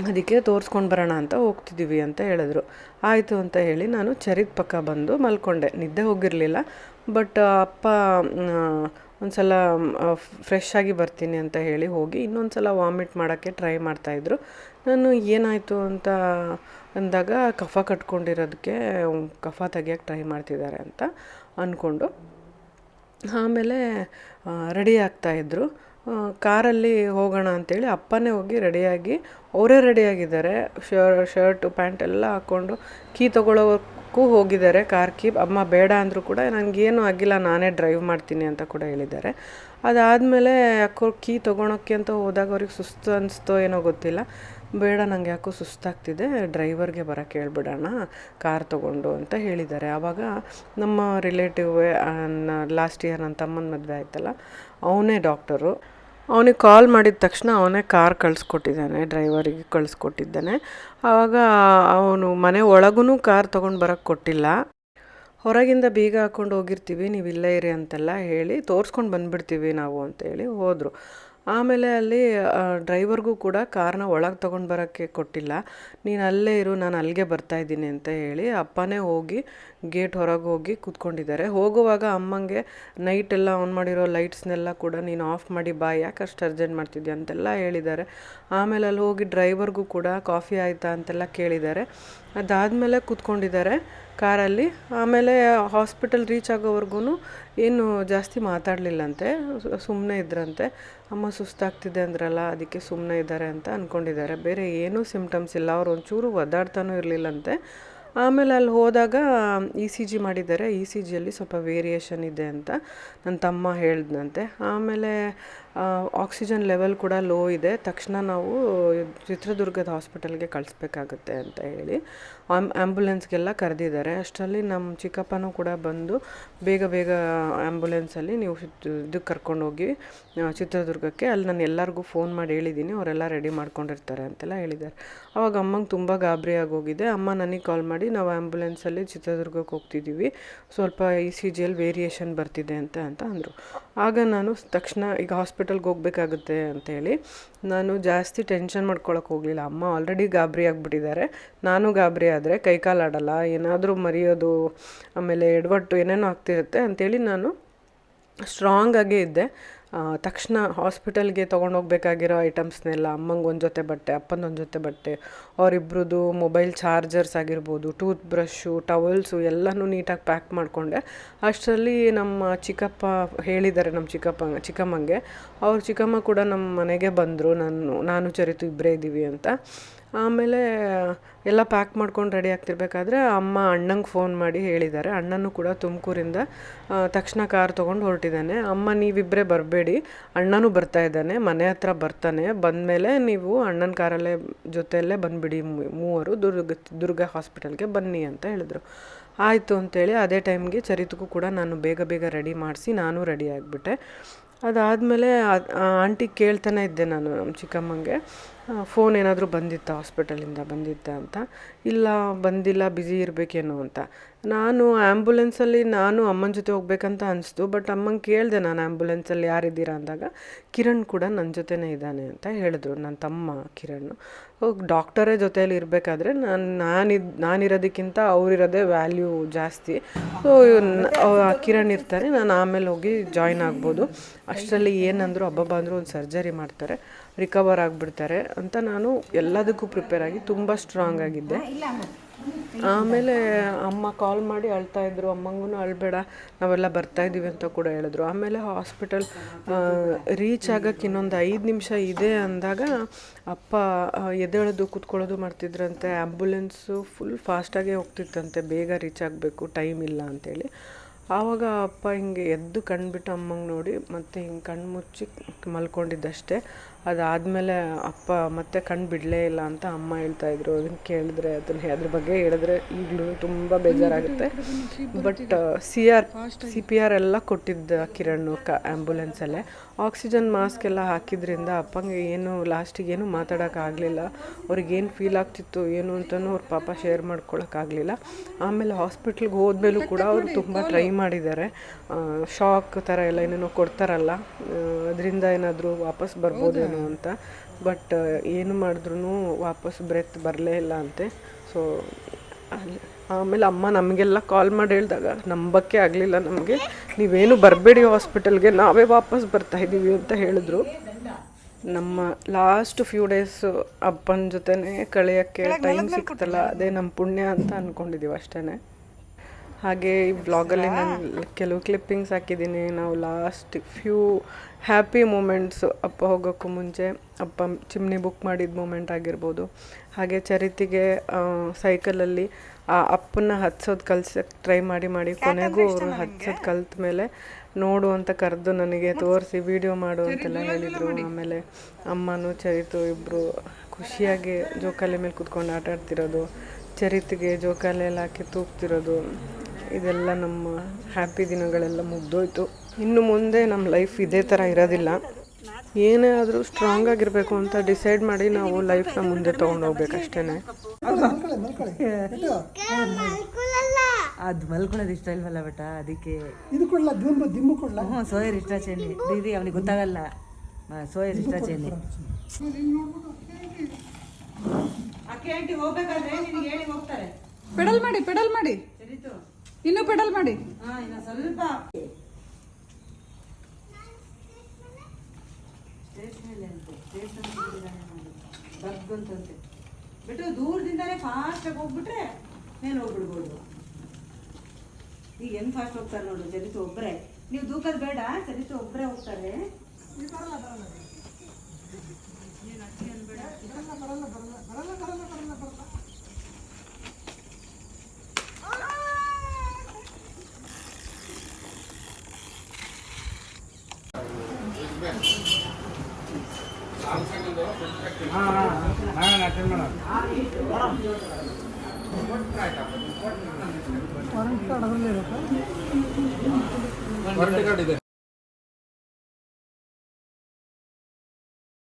ಅದಕ್ಕೆ ತೋರಿಸ್ಕೊಂಡು ಬರೋಣ ಅಂತ ಹೋಗ್ತಿದ್ದೀವಿ ಅಂತ ಹೇಳಿದ್ರು. ಆಯಿತು ಅಂತ ಹೇಳಿ ನಾನು ಚರಿತ್ ಪಕ್ಕ ಬಂದು ಮಲ್ಕೊಂಡೆ. ನಿದ್ದೆ ಹೋಗಿರಲಿಲ್ಲ. ಬಟ್ ಅಪ್ಪ ಒಂದು ಸಲ ಫ್ರೆಶ್ ಆಗಿ ಬರ್ತೀನಿ ಅಂತ ಹೇಳಿ ಹೋಗಿ ಇನ್ನೊಂದು ಸಲ ವಾಮಿಟ್ ಮಾಡೋಕ್ಕೆ ಟ್ರೈ ಮಾಡ್ತಾಯಿದ್ರು ನಾನು ಏನಾಯಿತು ಅಂತ ಅಂದಾಗ ಕಫ ಕಟ್ಕೊಂಡಿರೋದಕ್ಕೆ ಕಫ ತೆಗಿಯೋಕ್ಕೆ ಟ್ರೈ ಮಾಡ್ತಿದ್ದಾರೆ ಅಂತ ಅಂದ್ಕೊಂಡು ಆಮೇಲೆ ರೆಡಿ ಆಗ್ತಾಯಿದ್ರು ಕಾರಲ್ಲಿ ಹೋಗೋಣ ಅಂತೇಳಿ ಅಪ್ಪನೇ ಹೋಗಿ ರೆಡಿಯಾಗಿ, ಅವರೇ ರೆಡಿಯಾಗಿದ್ದಾರೆ. ಶರ್, ಶರ್ಟು, ಪ್ಯಾಂಟ್ ಎಲ್ಲ ಹಾಕ್ಕೊಂಡು ಕೀ ತೊಗೊಳೋಕ್ಕೂ ಹೋಗಿದ್ದಾರೆ ಕಾರ್ ಕೀ. ಅಮ್ಮ ಬೇಡ ಅಂದರೂ ಕೂಡ ನನಗೇನು ಆಗಿಲ್ಲ, ನಾನೇ ಡ್ರೈವ್ ಮಾಡ್ತೀನಿ ಅಂತ ಕೂಡ ಹೇಳಿದ್ದಾರೆ. ಅದಾದಮೇಲೆ ಯಾಕೋ ಕೀ ತೊಗೊಳಕ್ಕೆ ಅಂತ ಹೋದಾಗ ಅವ್ರಿಗೆ ಸುಸ್ತು ಅನಿಸ್ತೋ ಏನೋ ಗೊತ್ತಿಲ್ಲ. ಬೇಡ ನನಗೆ ಯಾಕೋ ಸುಸ್ತಾಗ್ತಿದೆ, ಡ್ರೈವರ್ಗೆ ಬರೋಕ್ಕೆ ಹೇಳ್ಬಿಡೋಣ, ಕಾರ್ ತೊಗೊಂಡು ಅಂತ ಹೇಳಿದ್ದಾರೆ. ಆವಾಗ ನಮ್ಮ ರಿಲೇಟಿವ್ ಲಾಸ್ಟ್ ಇಯರ್ ನನ್ನ ತಮ್ಮನ ಮದುವೆ ಆಯ್ತಲ್ಲ, ಅವನೇ ಡಾಕ್ಟರು. ಅವನಿಗೆ ಕಾಲ್ ಮಾಡಿದ ತಕ್ಷಣ ಅವನೇ ಕಾರ್ ಕಳಿಸ್ಕೊಟ್ಟಿದ್ದಾನೆ, ಡ್ರೈವರಿಗೆ ಕಳಿಸ್ಕೊಟ್ಟಿದ್ದಾನೆ. ಆವಾಗ ಅವನು ಮನೆ ಒಳಗೂ ಕಾರ್ ತೊಗೊಂಡು ಬರೋಕ್ಕೆ ಕೊಟ್ಟಿಲ್ಲ. ಹೊರಗಿಂದ ಬೀಗ ಹಾಕ್ಕೊಂಡು ಹೋಗಿರ್ತೀವಿ ನೀವು ಇಲ್ಲೇ ಇರಿ ಅಂತೆಲ್ಲ ಹೇಳಿ ತೋರಿಸ್ಕೊಂಡು ಬಂದುಬಿಡ್ತೀವಿ ನಾವು ಅಂತೇಳಿ ಹೋದರು. ಆಮೇಲೆ ಅಲ್ಲಿ ಡ್ರೈವರ್ಗೂ ಕೂಡ ಕಾರ್ನ ಒಳಗೆ ತೊಗೊಂಡು ಬರೋಕ್ಕೆ ಕೊಟ್ಟಿಲ್ಲ. ನೀನು ಅಲ್ಲೇ ಇರು, ನಾನು ಅಲ್ಲಿಗೆ ಬರ್ತಾ ಇದ್ದೀನಿ ಅಂತ ಹೇಳಿ ಅಪ್ಪನೇ ಹೋಗಿ ಗೇಟ್ ಹೊರಗೆ ಹೋಗಿ ಕೂತ್ಕೊಂಡಿದ್ದಾರೆ. ಹೋಗುವಾಗ ಅಮ್ಮಂಗೆ, ನೈಟ್ ಎಲ್ಲ ಆನ್ ಮಾಡಿರೋ ಲೈಟ್ಸ್ನೆಲ್ಲ ಕೂಡ ನೀನು ಆಫ್ ಮಾಡಿ ಬಾ, ಯಾಕೆ ಅಷ್ಟು ಅರ್ಜೆಂಟ್ ಮಾಡ್ತಿದ್ಯಾ? ಅಂತೆಲ್ಲ ಹೇಳಿದ್ದಾರೆ. ಆಮೇಲೆ ಅಲ್ಲಿ ಹೋಗಿ ಡ್ರೈವರ್ಗೂ ಕೂಡ ಕಾಫಿ ಆಯಿತಾ ಅಂತೆಲ್ಲ ಕೇಳಿದ್ದಾರೆ. ಅದಾದಮೇಲೆ ಕೂತ್ಕೊಂಡಿದ್ದಾರೆ. ಕಾರಲ್ಲಿ. ಆಮೇಲೆ ಹಾಸ್ಪಿಟಲ್ ರೀಚ್ ಆಗೋವರೆಗೂ ಏನು ಜಾಸ್ತಿ ಮಾತಾಡಲಿಲ್ಲಂತೆ. ಸುಮ್ಮನೆ ಇದ್ರಂತೆ. ಅಮ್ಮ ಸುಸ್ತಾಗ್ತಿದೆ ಅಂದ್ರಲ್ಲ, ಅದಕ್ಕೆ ಸುಮ್ಮನೆ ಇದ್ದಾರೆ ಅಂತ ಅಂದ್ಕೊಂಡಿದ್ದಾರೆ ಬೇರೆ ಏನೂ ಸಿಮ್ಟಮ್ಸ್ ಇಲ್ಲ. ಅವ್ರು ಒಂಚೂರು ಒದ್ದಾಡ್ತಾನೂ ಇರಲಿಲ್ಲಂತೆ. ಆಮೇಲೆ ಅಲ್ಲಿ ಹೋದಾಗ ಇ ಸಿ ಜಿ ಮಾಡಿದ್ದಾರೆ. ಇ ಸಿ ಜಿಯಲ್ಲಿ ಸ್ವಲ್ಪ ವೇರಿಯೇಷನ್ ಇದೆ ಅಂತ ನನ್ನ ತಮ್ಮ ಹೇಳ್ದಂತೆ. ಆಮೇಲೆ ಆಕ್ಸಿಜನ್ ಲೆವೆಲ್ ಕೂಡ ಲೋ ಇದೆ. ತಕ್ಷಣ ನಾವು ಚಿತ್ರದುರ್ಗದ ಹಾಸ್ಪಿಟಲ್ಗೆ ಕಳಿಸ್ಬೇಕಾಗತ್ತೆ ಅಂತ ಹೇಳಿ ಆಮ್ ಆ್ಯಂಬುಲೆನ್ಸ್ಗೆಲ್ಲ ಕರೆದಿದ್ದಾರೆ. ಅಷ್ಟರಲ್ಲಿ ನಮ್ಮ ಚಿಕ್ಕಪ್ಪನೂ ಕೂಡ ಬಂದು ಬೇಗ ಬೇಗ ಆ್ಯಂಬುಲೆನ್ಸಲ್ಲಿ ನೀವು ಇದಕ್ಕೆ ಕರ್ಕೊಂಡೋಗಿ ಚಿತ್ರದುರ್ಗಕ್ಕೆ. ಅಲ್ಲಿ ನಾನು ಎಲ್ಲರಿಗೂ ಫೋನ್ ಮಾಡಿ ಹೇಳಿದ್ದೀನಿ ಅವರೆಲ್ಲ ರೆಡಿ ಮಾಡ್ಕೊಂಡಿರ್ತಾರೆ ಅಂತೆಲ್ಲ ಹೇಳಿದ್ದಾರೆ. ಅವಾಗ ಅಮ್ಮಂಗೆ ತುಂಬ ಗಾಬರಿ ಆಗೋಗಿದೆ. ಅಮ್ಮ ನನಗೆ ಕಾಲ್ ಮಾಡಿ, ನಾವು ಆ್ಯಂಬುಲೆನ್ಸಲ್ಲಿ ಚಿತ್ರದುರ್ಗಕ್ಕೆ ಹೋಗ್ತಿದ್ದೀವಿ ಸ್ವಲ್ಪ ಇ ಸಿ ಜಿಯಲ್ಲಿ ವೇರಿಯೇಷನ್ ಬರ್ತಿದೆ ಅಂತ ಅಂತ ಅಂದರು. ಆಗ ನಾನು ತಕ್ಷಣ ಈಗ ಹಾಸ್ಪಿಟಲ್ಗೆ ಹೋಗಬೇಕಾಗುತ್ತೆ ಅಂಥೇಳಿ ನಾನು ಜಾಸ್ತಿ ಟೆನ್ಷನ್ ಮಾಡ್ಕೊಳಕ್ಕೆ ಹೋಗಲಿಲ್ಲ. ಅಮ್ಮ ಆಲ್ರೆಡಿ ಗಾಬರಿ ಆಗಿಬಿಟ್ಟಿದ್ದಾರೆ. ನಾನು ಗಾಬರಿ ಆದರೆ ಕೈಕಾಲು ಆಡಲ್ಲ, ಏನಾದರೂ ಮರೆಯೋದು, ಆಮೇಲೆ ಎಡವಟ್ಟು ಏನೇನೋ ಆಗ್ತಿರುತ್ತೆ ಅಂಥೇಳಿ ನಾನು ಸ್ಟ್ರಾಂಗಾಗೇ ಇದ್ದೆ. ತಕ್ಷಣ ಹಾಸ್ಪಿಟಲ್ಗೆ ತೊಗೊಂಡೋಗ್ಬೇಕಾಗಿರೋ ಐಟಮ್ಸ್ನೆಲ್ಲ ಅಮ್ಮಂಗೆ ಒಂದು ಜೊತೆ ಬಟ್ಟೆ ಅಪ್ಪಂದು ಒಂದು ಜೊತೆ ಬಟ್ಟೆ ಅವರಿಬ್ರದ್ದು ಮೊಬೈಲ್ ಚಾರ್ಜರ್ಸ್ ಆಗಿರ್ಬೋದು ಟೂತ್ ಬ್ರಷ್ಷು ಟವಲ್ಸು ಎಲ್ಲನೂ ನೀಟಾಗಿ ಪ್ಯಾಕ್ ಮಾಡಿಕೊಂಡೆ. ಅಷ್ಟರಲ್ಲಿ ನಮ್ಮ ಚಿಕ್ಕಪ್ಪ ಹೇಳಿದ್ದಾರೆ, ನಮ್ಮ ಚಿಕ್ಕಪ್ಪ, ಚಿಕ್ಕಮ್ಮಂಗೆ. ಅವ್ರ ಚಿಕ್ಕಮ್ಮ ಕೂಡ ನಮ್ಮ ಮನೆಗೆ ಬಂದರು, ನಾನು ನಾನು ಚರಿತು ಇಬ್ಬರೇ ಇದ್ದೀವಿ ಅಂತ. ಆಮೇಲೆ ಎಲ್ಲ ಪ್ಯಾಕ್ ಮಾಡ್ಕೊಂಡು ರೆಡಿ ಆಗ್ತಿರ್ಬೇಕಾದ್ರೆ ಅಮ್ಮ ಅಣ್ಣಂಗೆ ಫೋನ್ ಮಾಡಿ ಹೇಳಿದ್ದಾರೆ. ಅಣ್ಣನೂ ಕೂಡ ತುಮಕೂರಿಂದ ತಕ್ಷಣ ಕಾರ್ ತೊಗೊಂಡು ಹೊರಟಿದ್ದಾನೆ. ಅಮ್ಮ ನೀವಿಬ್ಬರೇ ಬರಬೇಡಿ. ಅಣ್ಣನೂ ಬರ್ತಾ ಇದ್ದಾನೆ. ಮನೆ ಹತ್ರ ಬರ್ತಾನೆ. ಬಂದಮೇಲೆ ನೀವು ಅಣ್ಣನ ಕಾರಲ್ಲೇ ಜೊತೆಯಲ್ಲೇ ಬಂದುಬಿಡಿ. ಮೂವರು ದುರ್ಗ ದುರ್ಗ ಹಾಸ್ಪಿಟಲ್ಗೆ ಬನ್ನಿ ಅಂತ ಹೇಳಿದರು. ಆಯಿತು ಅಂತೇಳಿ ಅದೇ ಟೈಮ್ಗೆ ಚರಿತಕ್ಕೂ ಕೂಡ ನಾನು ಬೇಗ ಬೇಗ ರೆಡಿ ಮಾಡಿಸಿ ನಾನು ರೆಡಿ ಆಗಿಬಿಟ್ಟೆ. ಅದಾದಮೇಲೆ ಆಂಟಿ ಕೇಳ್ತಾನೆ ಇದ್ದೆ ನಾನು ನಮ್ಮ ಚಿಕ್ಕಮ್ಮಂಗೆ. ಫೋನ್ ಏನಾದರೂ ಬಂದಿತ್ತಾ ಹಾಸ್ಪಿಟಲಿಂದ ಬಂದಿತ್ತ ಅಂತ? ಇಲ್ಲ, ಬಂದಿಲ್ಲ ಬ್ಯುಸಿ ಇರಬೇಕೇನೋ ಅಂತ. ನಾನು ಆ್ಯಂಬುಲೆನ್ಸಲ್ಲಿ ನಾನು ಅಮ್ಮನ ಜೊತೆ ಹೋಗ್ಬೇಕಂತ ಅನಿಸ್ತು ಬಟ್ ಅಮ್ಮಂಗೆ ಕೇಳಿದೆ ನಾನು ಆ್ಯಂಬುಲೆನ್ಸಲ್ಲಿ ಯಾರಿದ್ದೀರಾ ಅಂದಾಗ, ಕಿರಣ್ ಕೂಡ ನನ್ನ ಜೊತೆನೇ ಇದ್ದಾನೆ ಅಂತ ಹೇಳಿದ್ರು ನನ್ನ ತಮ್ಮ ಕಿರಣ್. ಡಾಕ್ಟರೇ ಜೊತೆಯಲ್ಲಿ ಇರಬೇಕಾದ್ರೆ ನಾನು, ನಾನಿದ್, ನಾನಿರೋದಕ್ಕಿಂತ ಅವರಿರೋದೇ ವ್ಯಾಲ್ಯೂ ಜಾಸ್ತಿ. ಸೊ ಕಿರಣ್ ಇರ್ತಾರೆ, ನಾನು ಆಮೇಲೆ ಹೋಗಿ ಜಾಯ್ನ್ ಆಗ್ಬೋದು. ಅಷ್ಟರಲ್ಲಿ ಏನಂದರೂ, ಹಬ್ಬ ಅಂದರೂ ಒಂದು ಸರ್ಜರಿ ಮಾಡ್ತಾರೆ. ರಿಕವರ್ ಆಗಿಬಿಡ್ತಾರೆ ಅಂತ ನಾನು ಎಲ್ಲದಕ್ಕೂ ಪ್ರಿಪೇರ್ ಆಗಿ ತುಂಬ ಸ್ಟ್ರಾಂಗ್ ಆಗಿದ್ದೆ. ಆಮೇಲೆ ಅಮ್ಮ ಕಾಲ್ ಮಾಡಿ ಅಳ್ತಾ ಇದ್ರು ಅಮ್ಮಂಗೂ ಅಳ್ಬೇಡ, ನಾವೆಲ್ಲ ಬರ್ತಾ ಇದ್ದೀವಿ ಅಂತ ಕೂಡ ಹೇಳಿದ್ರು. ಆಮೇಲೆ ಹಾಸ್ಪಿಟಲ್ ರೀಚ್ ಆಗಕ್ಕೆ ಇನ್ನೊಂದು ಐದು ನಿಮಿಷ ಇದೆ ಅಂದಾಗ ಅಪ್ಪ ಎದ್ದೇಳೋದು, ಕೂತ್ಕೊಳ್ಳೋದು ಮಾಡ್ತಿದ್ರಂತೆ. ಆ್ಯಂಬುಲೆನ್ಸು ಫುಲ್ ಫಾಸ್ಟಾಗೇ ಹೋಗ್ತಿತ್ತಂತೆ, ಬೇಗ ರೀಚ್ ಆಗಬೇಕು ಟೈಮ್ ಇಲ್ಲ ಅಂತೇಳಿ. ಆವಾಗ ಅಪ್ಪ ಹಿಂಗೆ ಎದ್ದು ಕಣ್ಬಿಟ್ಟು ಅಮ್ಮಂಗೆ ನೋಡಿ ಮತ್ತೆ ಹಿಂಗೆ ಕಣ್ಣು ಮುಚ್ಚಿ ಮಲ್ಕೊಂಡಿದ್ದಷ್ಟೇ. ಅದಾದಮೇಲೆ ಅಪ್ಪ ಮತ್ತೆ ಕಣ್ಣು ಬಿಡಲೇ ಇಲ್ಲ ಅಂತ ಅಮ್ಮ ಹೇಳ್ತಾ ಇದ್ರು. ಅದನ್ನು ಕೇಳಿದ್ರೆ ಅದನ್ನ ಅದ್ರ ಬಗ್ಗೆ ಹೇಳಿದ್ರೆ ಈಗಲೂ ತುಂಬ ಬೇಜಾರಾಗುತ್ತೆ. But C R C P R ಎಲ್ಲ ಕೊಟ್ಟಿದ್ದ ಕಿರಣ್ ಕ ಆ್ಯಂಬುಲೆನ್ಸಲ್ಲೇ ಆಕ್ಸಿಜನ್ ಮಾಸ್ಕ್ ಎಲ್ಲ ಹಾಕಿದ್ರಿಂದ ಅಪ್ಪಂಗೆ ಏನು ಲಾಸ್ಟಿಗೆ ಏನು ಮಾತಾಡೋಕ್ಕಾಗಲಿಲ್ಲ ಅವ್ರಿಗೇನು ಫೀಲ್ ಆಗ್ತಿತ್ತು ಏನು ಅಂತಲೂ ಅವ್ರ ಪಾಪ ಶೇರ್ ಮಾಡ್ಕೊಳ್ಳೋಕ್ಕಾಗಲಿಲ್ಲ ಆಮೇಲೆ ಹಾಸ್ಪಿಟ್ಲಿಗೆ ಹೋದ್ಮೇಲೂ ಕೂಡ ಅವರು ತುಂಬ ಟ್ರೈ ಮಾಡಿದ್ದಾರೆ. ಶಾಕ್ ಥರ ಎಲ್ಲ ಏನೇನೋ ಕೊಡ್ತಾರಲ್ಲ ಅದರಿಂದ ಏನಾದರೂ ವಾಪಸ್ ಬರ್ಬೋದೇನೋ ಅಂತ. ಬಟ್ ಏನು ಮಾಡಿದ್ರೂ ವಾಪಸ್ ಬ್ರೆತ್ ಬರಲೇ ಇಲ್ಲ ಅಂತೆ. ಸೊ ಆಮೇಲೆ ಅಮ್ಮ ನಮಗೆಲ್ಲ ಕಾಲ್ ಮಾಡಿ ಹೇಳಿದಾಗ ನಂಬಕ್ಕೆ ಆಗಲಿಲ್ಲ ನಮಗೆ. ನೀವೇನು ಬರಬೇಡಿ ಹಾಸ್ಪಿಟಲ್ಗೆ ನಾವೇ ವಾಪಸ್ ಬರ್ತಾ ಇದ್ದೀವಿ ಅಂತ ಹೇಳಿದ್ರು. ನಮ್ಮ ಲಾಸ್ಟ್ ಫ್ಯೂ ಡೇಸ್ ಅಪ್ಪನ ಜೊತೆನೇ ಕಳೆಯೋಕ್ಕೆ ಟೈಮ್ ಸಿಕ್ತಲ್ಲ ಅದೇ ನಮ್ಮ ಪುಣ್ಯ ಅಂತ ಅಂದ್ಕೊಂಡಿದ್ದೀವಿ ಅಷ್ಟೇ ಹಾಗೆ ಈ ಬ್ಲಾಗಲ್ಲಿ ನಾನು ಕೆಲವು ಕ್ಲಿಪ್ಪಿಂಗ್ಸ್ ಹಾಕಿದ್ದೀನಿ. ನಾವು ಲಾಸ್ಟ್ ಫ್ಯೂ ಹ್ಯಾಪಿ ಮೂಮೆಂಟ್ಸು ಅಪ್ಪ ಹೋಗೋಕ್ಕೂ ಮುಂಚೆ ಅಪ್ಪ ಚಿಮ್ನಿ ಬುಕ್ ಮಾಡಿದ ಮೂಮೆಂಟ್ ಆಗಿರ್ಬೋದು. ಹಾಗೆ ಚರಿತಿಗೆ ಸೈಕಲಲ್ಲಿ ಆ ಅಪ್ಪನ ಹತ್ಸೋದು ಕಲ್ಸಕ್ಕೆ ಟ್ರೈ ಮಾಡಿ ಮಾಡಿ ಕೊನೆಗೂ ಅವರು ಹತ್ಸೋದು ಕಲ್ತ ಮೇಲೆ ನೋಡು ಅಂತ ಕರೆದು ನನಗೆ ತೋರಿಸಿ ವಿಡಿಯೋ ಮಾಡು ಅಂತೆಲ್ಲ ಹೇಳಿದರು. ಆಮೇಲೆ ಅಮ್ಮನೂ ಚರಿತು ಇಬ್ಬರು ಖುಷಿಯಾಗಿ ಜೋಕಾಲಿ ಮೇಲೆ ಕುತ್ಕೊಂಡು ಆಟ ಆಡ್ತಿರೋದು. ಚರಿತಿಗೆ ಜೋಕಾಲಿ ಎಲ್ಲ ಹಾಕಿ ತೂಗ್ತಿರೋದು. ಇದೆಲ್ಲ ನಮ್ಮ ಹ್ಯಾಪಿ ದಿನಗಳೆಲ್ಲ ಮುಗ್ದೋಯ್ತು. ಇನ್ನು ಮುಂದೆ ನಮ್ಮ ಲೈಫ್ ಇದೇ ಥರ ಇರೋದಿಲ್ಲ. ಏನೇ ಆದರೂ ಸ್ಟ್ರಾಂಗ್ ಆಗಿರಬೇಕು ಅಂತ ಡಿಸೈಡ್ ಮಾಡಿ ನಾವು ಲೈಫ್ನ ಮುಂದೆ ತೊಗೊಂಡೋಗ್ಬೇಕು ಹೋಗ್ಬೇಕಷ್ಟೇ ಅದು ಮಲ್ಕೊಳ್ಳೋದು ಇಷ್ಟ ಇಲ್ವಲ್ಲ ಬೇಟ ಅದಕ್ಕೆ ಇದು ಕೊಡಲ್ಲ ದಿಂಬು ದಿಂಬು ಕೊಡಲ್ಲ ಹ್ಞೂ ಸೋಯರ್ ಇಷ್ಟ ಚೆನ್ನಿ ದೀದಿ ಅವನಿಗೆ ಗೊತ್ತಾಗಲ್ಲ. ಸೋಯರ್ ಇಷ್ಟ ಚೆನ್ನಿ ಹೋಗ್ಬೇಕಾದ್ರೆ ನಿನಗೆ ಹೇಳಿ ಹೋಗ್ತಾರೆ. ಪೆಡಲ್ ಮಾಡಿ ಪೆಡಲ್ ಮಾಡಿ. ಇನ್ನು ಪೆಡಲ್ ಮಾಡಿ. ಹಾಂ ಸ್ವಲ್ಪ ಸ್ಟೇಷನಲ್ಲಿ ಅಂತೆ ಸ್ಟೇಷನ್ ಬಗ್ಗಂತಂತೆ ಬಿಟ್ಟು ದೂರದಿಂದಲೇ ಫಾಸ್ಟಾಗಿ ಹೋಗ್ಬಿಟ್ರೆ ಮೇಲೆ ಹೋಗ್ಬಿಡ್ಬೋದು. ಈಗ ಏನ್ ಫಾಸ್ಟ್ ಹೋಗ್ತಾರೆ ನೋಡು ಚರಿತು ಒಬ್ಬರೇ ನೀವು ದೂಕದ್ ಬೇಡ ಚರಿತು ಒಬ್ಬರೇ ಹೋಗ್ತಾರೆ. ವಾರಂಟಿ ಕಾರ್ಡ್ ಅದರಲ್ಲೇ ಇರುತ್ತಾ